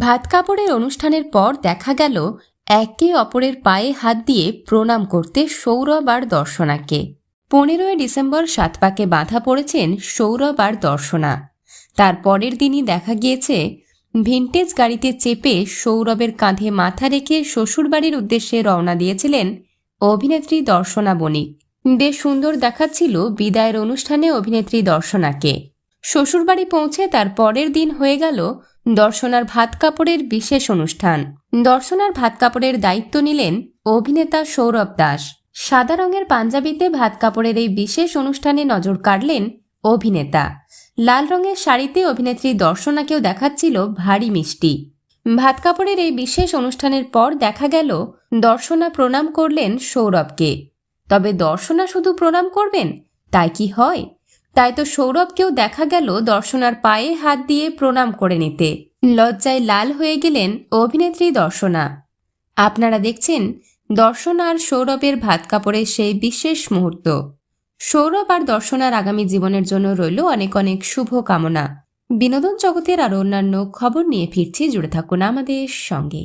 ভাত কাপড়ের অনুষ্ঠানের পর দেখা গেল, একে অপরের পায়ে হাত দিয়ে প্রণাম করতে সৌরভ আর দর্শনাকে। পনেরোই ডিসেম্বর সাতপাকে বাধা পড়েছেন সৌরভ আর দর্শনা। তার পরের দিনই দেখা গিয়েছে, ভিনটেজ গাড়িতে চেপে সৌরভের কাঁধে মাথা রেখে শ্বশুরবাড়ির উদ্দেশ্যে রওনা দিয়েছিলেন অভিনেত্রী দর্শনা বণিক। বেশ সুন্দর দেখাচ্ছিল বিদায়ের অনুষ্ঠানে অভিনেত্রী দর্শনাকে। শ্বশুরবাড়ি পৌঁছে তার পরের দিন হয়ে গেল দর্শনার ভাত কাপড়ের বিশেষ অনুষ্ঠান। দর্শনার ভাত কাপড়ের দায়িত্ব নিলেন অভিনেতা সৌরভ দাস। সাদা রঙের পাঞ্জাবিতে ভাত কাপড়ের এই বিশেষ অনুষ্ঠানে নজর কাড়লেন অভিনেতা। লাল রঙের শাড়িতে অভিনেত্রী দর্শনাকেও দেখাচ্ছিল ভারী মিষ্টি। ভাত কাপড়ের এই বিশেষ অনুষ্ঠানের পর দেখা গেল দর্শনা প্রণাম করলেন সৌরভকে। তবে দর্শনা শুধু প্রণাম করবেন? তাই কি হয়? তাই তো সৌরভকেও দেখা গেল দর্শনার পায়ে হাত দিয়ে প্রণাম করে নিতে। লজ্জায় লাল হয়ে গেলেন অভিনেত্রী দর্শনা। আপনারা দেখছেন দর্শনা আর সৌরভের ভাত কাপড়ের সেই বিশেষ মুহূর্ত। সৌরভ আর দর্শনার আগামী জীবনের জন্য রইল অনেক অনেক শুভ কামনা। বিনোদন জগতের আরও অন্যান্য খবর নিয়ে ফিরছি। জুড়ে থাকুন আমাদের সঙ্গে।